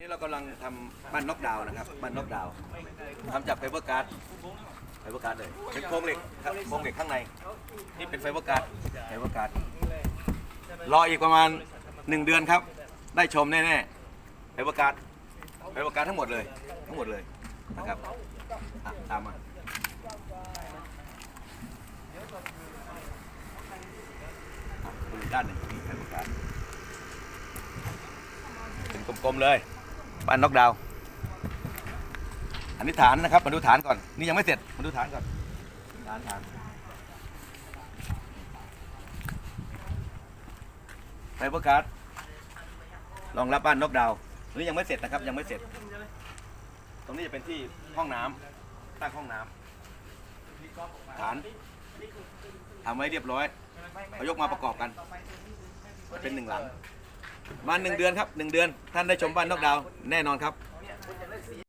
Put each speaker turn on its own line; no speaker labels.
นี่เรากำลังทำบ้านน็อกดาวน์นะครับบ้านน็อกดาวน์ทำจากไฟเบอร์การ์ดไฟเบอร์การ์ดเลยเป็นโครงเหล็กครับโครงเหล็กข้างใน นี่เป็นไฟเบอร์การ์ดไฟเบอร์การ์ดรออีกประมาณหนึ่งเดือนครับ ได้ชมแน่ๆไฟเบอร์การ์ดไฟเบอร์การ์ดทั้งหมดเลย ทั้งหมดเลยนะครับอะตามมาอะดูอีกด้านหนึ่งนี่ไฟเบอร์การ์ดเป็นกลมๆเลย บ้านน็อกดาวอันนี้ฐานนะครับมาดูฐานก่อน นี่ยังไม่เสร็จมาดูฐานก่อนฐานฐานไฟเบอร์การ์ดรองรับบ้านน็อกดาวน์อันนี้ยังไม่เสร็จนะครับ ยังไม่เสร็จ ตรงนี้จะเป็นที่ห้องน้ำตั้งห้องน้ำฐานทำไว้เรียบร้อยเอายกมาประกอบกันเป็นหนึ่งหลัง มาหนึ่งเดือนครับหนึ่งเดือน ท่านได้ชมบ้านนอกดาวน์แน่นอนครับ